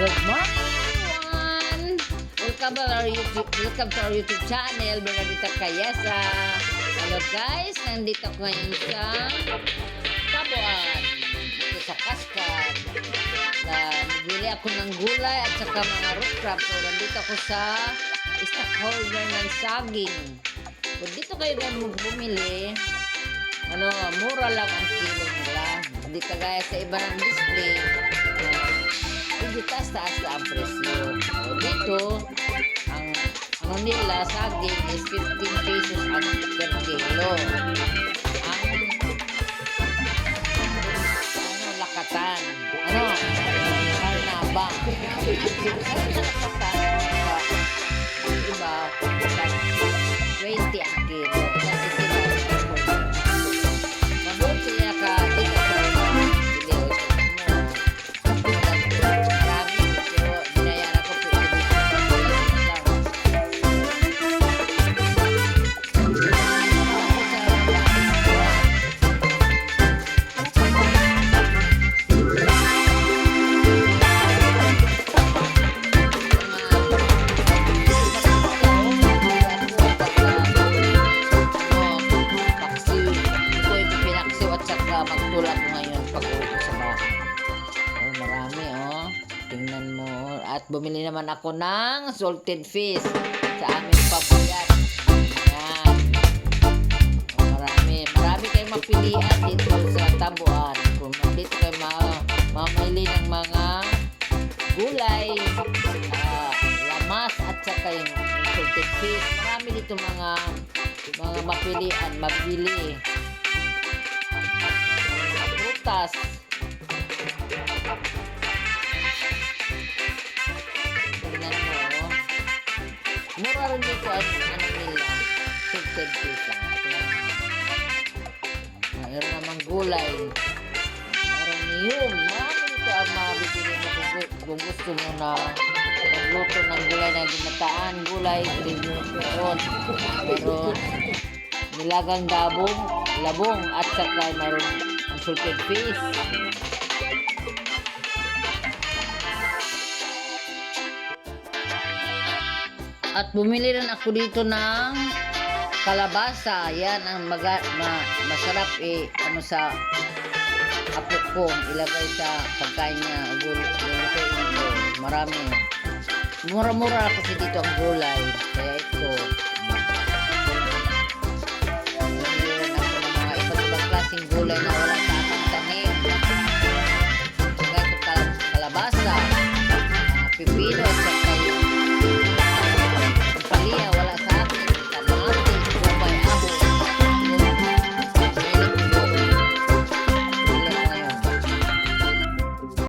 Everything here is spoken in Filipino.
Good morning, everyone! Welcome to our YouTube, welcome to our YouTube channel, Bernadita Kayesa. Hello guys, nandito ko ngayon sa Tabuan, dito sa Kaskad. Nagbili ako ng gulay at saka mga root crab. So, nandito ako sa stockholder ng saging. Kung dito kayo na bumili, ano, mura lang ang kilo nila. Dito gaya sa iba display. Hindi taas-taas na ang presyo. So, dito, ang ano nila, saging is 15 pesos ang per kilo. Ang ano, lakatan. Ano? Karnaba. Magtulak ko ngayon pag uwi sa bahay. Oh, marami oh. Tingnan mo. At bumili naman ako ng salted fish sa aming pabayat. Yan. Oh, marami. Marami kayong mapilian dito sa tabuan. Kung dito kayo ma mamili ng mga gulay, ah, lamas at saka yung salted fish. Marami dito mga mga mapilian, mabili. Prutas. Tingnan mo, oh. Mura rin dito ang ano nila. Salted fish. ah. Mayroon namang gulay. Mayroon niyong. Marami dito ang mabibili mo kung, gu- kung gusto mo na magluto ng gulay na ginataan, gulay, meron. Meron nilagang dabong, labong, at saka mayroon salted fish. At bumili rin ako dito ng kalabasa. Yan ang maga, ma, masarap eh, ano sa apo ko. Ilagay sa pagkain niya. Marami. Mura-mura kasi dito ang gulay. Kaya ito. Bumili rin ako ng mga iba't ibang klaseng gulay na escribir